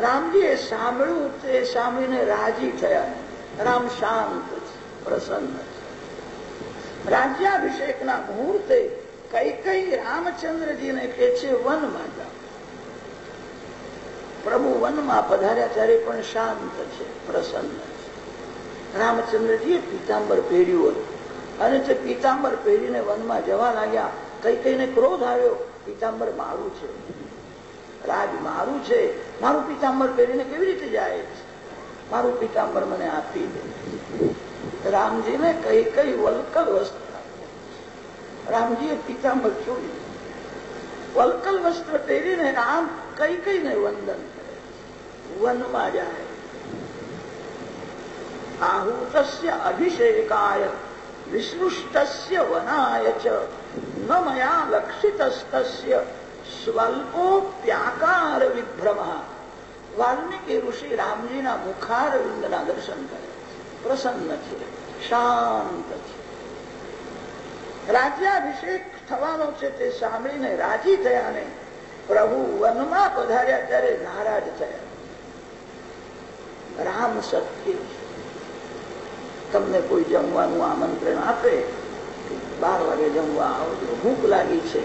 રામજીએ સાંભળ્યું તે સાંભળીને રાજી થયા. રામ શાંત પ્રસન્ન રાજ્યાભિષેકના મુહૂર્તે કઈ કઈ રામચંદ્રજીને કે છે વનમાં જાઓ પ્રભુ વનમાં પધાર્યા ત્યારે પણ શાંત છે, પ્રસન્ન છે. રામચંદ્રજીએ પીતાંબર પહેર્યું હતું. અને તે પીતાંબર પહેરીને વનમાં જવા લાગ્યા. કઈ કઈને ક્રોધ આવ્યો, પીતાંબર મારું છે. રાજ મારું છે મારું પિતાંબર પહેરીને કેવી રીતે જાય? છે મારું પિતાંબર મને આપી દે. રામજીને કઈ કઈ વલકલ વસ્ત્ર રામજીએ પિતાંબર છોડી વલકલ વસ્ત્ર પહેરીને રામ કઈ કઈને વંદન વનમાં જાય. આહુતસ્ય અભિષેકાય વિસૃષ્ટસ્ય વનાય ચ, ન મયા લક્ષિતસ્તસ્ય સ્વલ્પોપ્યાકાર વિભ્રમ. વાલ્મીકી ઋષિ રામજીના મુખારવિંદના દર્શન કરે પ્રસન્ન છે શાંત છે રાજ્યાભિષેક થવાનો છે તે સાંભળીને રાજી થયા ને પ્રભુ વનમાં પધાર્યા ત્યારે નારાજ થયા રામ સત્ય તમને કોઈ જમવાનું આમંત્રણ આપે બાર વાગે જમવા આવજો, ભૂખ લાગી છે.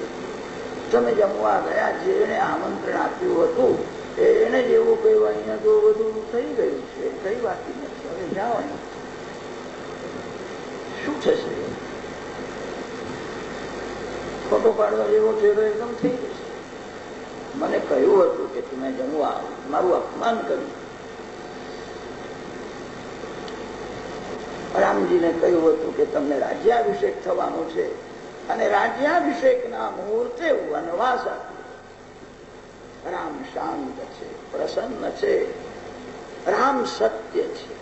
તમે જમવા ગયા જેને આમંત્રણ આપ્યું હતું એને જેવું કહ્યું અહીંયા તો બધું થઈ ગયું છે, કઈ બાકી નથી હવે જાઓ શું થશે? ફોટો પાડવા જેવો ચહેરો એકદમ થઈ જશે મને કહ્યું હતું કે તમે જમવા મારું અપમાન કર્યું. રામજીને કહ્યું હતું કે તમને રાજ્યાભિષેક થવાનો છે. અને રાજ્યાભિષેકના મુહૂર્તે વનવાસ આપ્યો રામ શાંત છે, પ્રસન્ન છે. રામ સત્ય છે.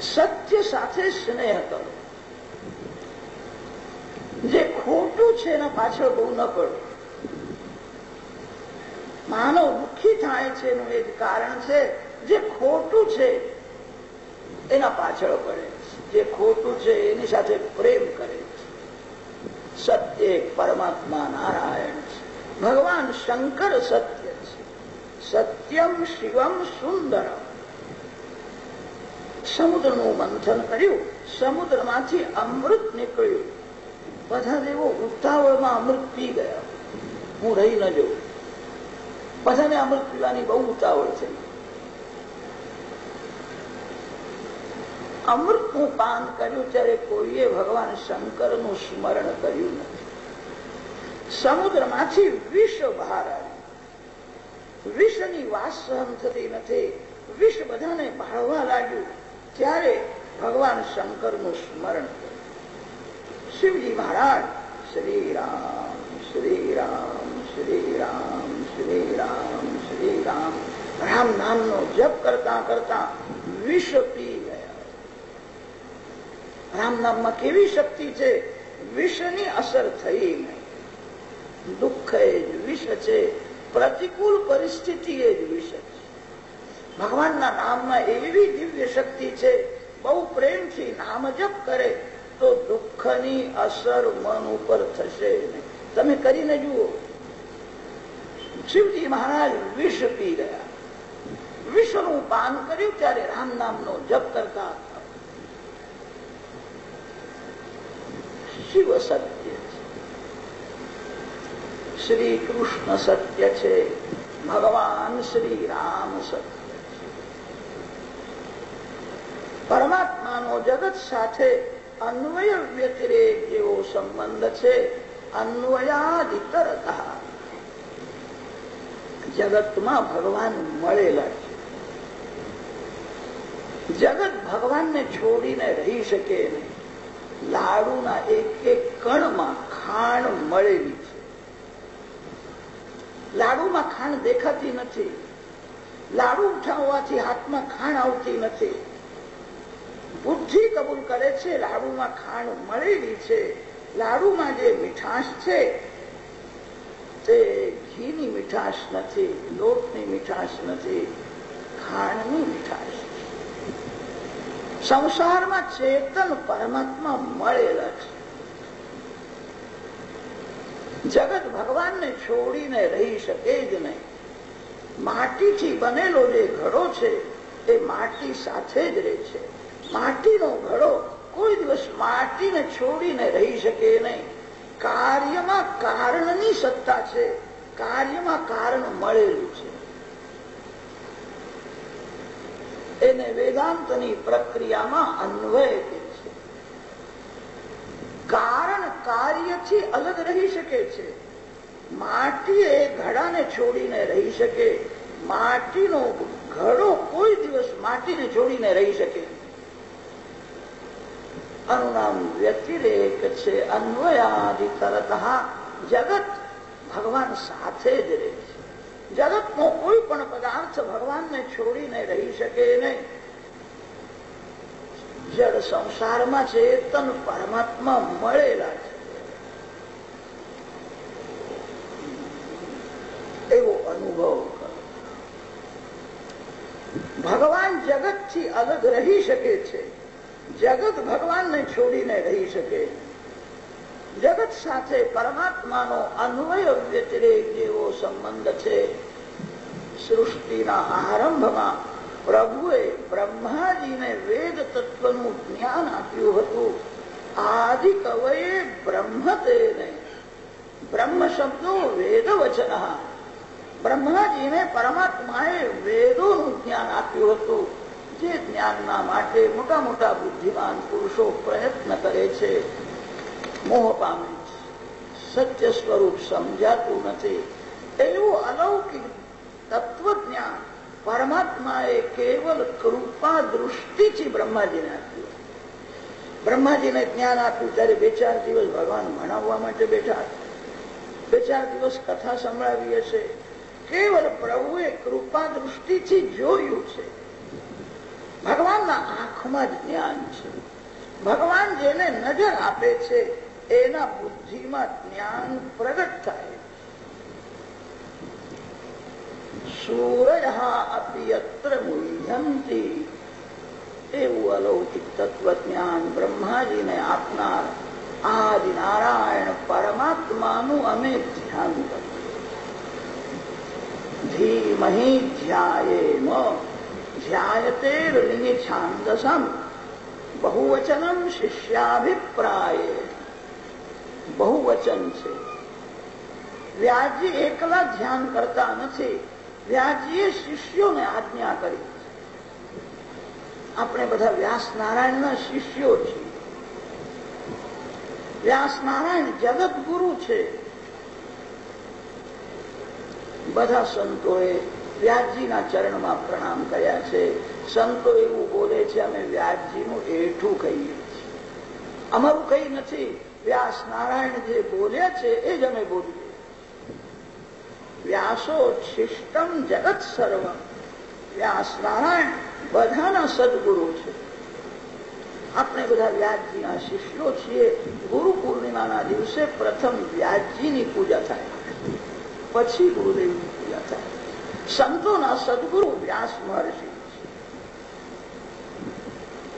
સત્ય સાથે સ્નેહ કરો. જે ખોટું છે એના પાછળ બહુ ન પડો માનવ દુઃખી થાય છે એનું એક કારણ છે, જે ખોટું છે એના પાછળ પડે જે ખોટું છે એની સાથે પ્રેમ કરે છે. સત્ય પરમાત્મા નારાયણ છે. ભગવાન શંકર સત્ય છે. સત્યમ શિવમ સુંદરમ. સમુદ્રનું મંથન કર્યું, સમુદ્રમાંથી અમૃત નીકળ્યું. બધા દેવો ઉતાવળમાં અમૃત પી ગયા. હું રહી ન જઉં. બધાને અમૃત પીવાની બહુ ઉતાવળ થઈ અમૃતનું પાન કર્યું ત્યારે કોઈએ ભગવાન શંકરનું સ્મરણ કર્યું નથી. સમુદ્રમાંથી વિષ બહાર આવ્યું વિષની વાસ સહન થતી નથી. વિષ બધાને ભાળવા લાગ્યું. ત્યારે ભગવાન શંકરનું સ્મરણ કર્યું. શિવજી મહારાજ શ્રી રામ શ્રી રામ શ્રી રામ રામ શ્રી રામ રામ નામનો જપ કરતા કરતા વિષ પી ગયા. રામ નામમાં કેવી શક્તિ છે? વિષની અસર થઈ નહીં દુઃખ એ જ વિષ છે. પ્રતિકૂળ પરિસ્થિતિ એ જ વિષ છે. ભગવાનના નામમાં એવી દિવ્ય શક્તિ છે, બહુ પ્રેમથી નામ જપ કરે, તો દુઃખની અસર મન ઉપર થશે તમે કરીને જુઓ. શિવજી મહારાજ વિષ પી ગયા. વિષનું પાન કર્યું ત્યારે રામ નામનો જપ કરતા શિવ સત્ય. શ્રી કૃષ્ણ સત્ય છે. ભગવાન શ્રી રામ સત્ય પરમાત્માનો જગત સાથે અન્વય વ્યતિરેક જેવો સંબંધ છે. અન્વયાદિતરતા. જગતમાં ભગવાન મળેલા છે. જગત ભગવાનને છોડીને રહી શકે નહીં. લાડુના એક એક કણમાં ખાણ મળેલી લાડુમાં ખાંડ દેખાતી નથી. લાડુ ઉઠાવવાથી હાથમાં ખાંડ આવતી નથી. બુદ્ધિ કબૂલ કરે છે, લાડુમાં ખાંડ મળેલી છે. લાડુમાં જે મીઠાશ છે, તે ઘીની મીઠાશ નથી, લોટની મીઠાશ નથી, ખાંડની મીઠાશ. સંસારમાં ચેતન પરમાત્મા મળેલા છે. જગત ભગવાનને છોડીને રહી શકે જ નહીં. માટીથી બનેલો જે ઘડો છે, એ માટી સાથે જ રહે છે. માટીનો ઘડો કોઈ દિવસ માટીને છોડીને રહી શકે નહીં. કાર્યમાં કારણની સત્તા છે, કાર્યમાં કારણ મળેલું છે. એને વેદાંતની પ્રક્રિયામાં અન્વય કે છે. કારણ કાર્યથી અલગ રહી શકે છે. માટી એ ઘડાને છોડીને રહી શકે. માટીનો ઘડો કોઈ દિવસ માટીને છોડીને રહી શકે. અનુનામ વ્યતિરેક છે, અન્વયાદિ તરત જગત ભગવાન સાથે જ રહે છે. જગતનો કોઈ પણ પદાર્થ ભગવાનને છોડીને રહી શકે નહીં. જળ સંસારમાં ચેતન પરમાત્મા મળેલા છે એવો અનુભવ કરો ભગવાન જગતથી અલગ રહી શકે છે જગત ભગવાનને છોડીને રહી શકે જગત સાથે પરમાત્માનો અન્વય વ્યતિરેક જેવો સંબંધ છે સૃષ્ટિના આરંભમાં પ્રભુએ બ્રહ્માજીને વેદ તત્વનું જ્ઞાન આપ્યું હતું આદિ કવયે બ્રહ્મ તેને બ્રહ્મ શબ્દો વેદ વચન બ્રહ્માજીને પરમાત્માએ વેદોનું જ્ઞાન આપ્યું હતું. જે જ્ઞાનના માટે મોટા મોટા બુદ્ધિમાન પુરુષો પ્રયત્ન કરે છે. મોહ પામે છે. સત્ય સ્વરૂપ સમજાતું નથી. એવું અલૌકિક તત્વજ્ઞાન પરમાત્માએ કેવલ કૃપા દૃષ્ટિથી બ્રહ્માજીને આપ્યું. બ્રહ્માજીને જ્ઞાન આપ્યું ત્યારે બે ચાર દિવસ ભગવાન ભણાવવા માટે બેઠા. બે ચાર દિવસ કથા સંભળાવીએ છે કેવલ પ્રભુએ કૃપા દૃષ્ટિથી જોયું છે. ભગવાનના આંખમાં જ્ઞાન છે. ભગવાન જેને નજર આપે છે, એના બુદ્ધિમાં જ્ઞાન પ્રગટ થાય. સૂરજ અપી અત્ર મુહ્યંતી એવું અલૌકિક તત્વજ્ઞાન બ્રહ્માજીને આપનાર આદિ નારાયણ પરમાત્માનું અમે ધ્યાન કરીએ. ધીમહી ધ્યાયેમ ધ્યાયતેર્લિંગી છાંદસમ બહુવચનમ શિષ્યાભિપ્રાય બહુવચન છે વ્યાજી એકલા ધ્યાન કરતા નથી વ્યાજીએ શિષ્યોને આજ્ઞા કરી આપણે બધા વ્યાસ નારાયણના શિષ્યો છીએ વ્યાસ નારાયણ જગત ગુરુ છે બધા સંતોએ વ્યાસજીના ચરણમાં પ્રણામ કર્યા છે. સંતો એવું બોલે છે, અમે વ્યાસજીનું એઠું કહીએ છીએ. અમારું કંઈ નથી. વ્યાસ નારાયણ જે બોલે છે, એ જ અમે બોલીએ વ્યાસો શિષ્ટમ જગત સર્વ વ્યાસ નારાયણ બધાના સદગુરુ છે. આપણે બધા વ્યાસજીના શિષ્યો છીએ. ગુરુ પૂર્ણિમાના દિવસે પ્રથમ વ્યાસજીની પૂજા થાય. પછી ગુરુદેવની પૂજા થાય. સંતોના સદગુરુ વ્યાસ મહર્ષિ.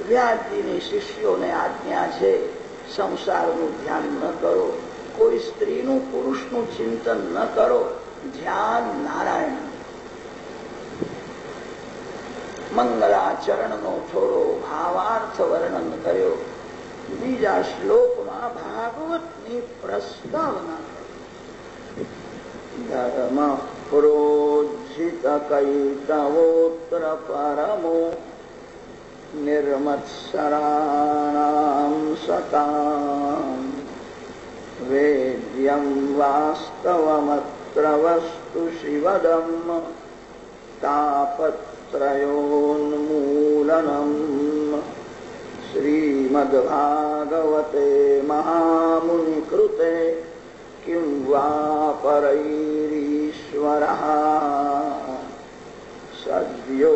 વ્યાસજીની શિષ્યોને આજ્ઞા છે, સંસારનું ધ્યાન ન કરો, કોઈ સ્ત્રીનું પુરુષનું ચિંતન ન કરો, ધ્યાન નારાયણ. મંગલાચરણનો થોડો ભાવાર્થ વર્ણન કર્યો. બીજા શ્લોકમાં ભાગવતની પ્રસ્તાવના. ધર્મ धर्मः प्रोज्झितकैतवोत्र परमो निर्मत्सराणाम् सताम्। वेद्यम् वास्तवमत्र वस्तु शिवदम् तापत्रयोन्मूलनम्। श्रीमद्भागवते महामुनिकृते किं वा परैरीश्वरः सद्यो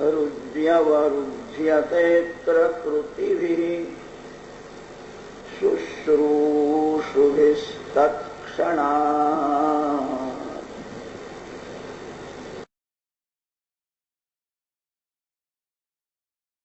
रुद्यवरुध्यतेऽत्र कृतिभिः शुश्रूषुभिस्तत्क्षणा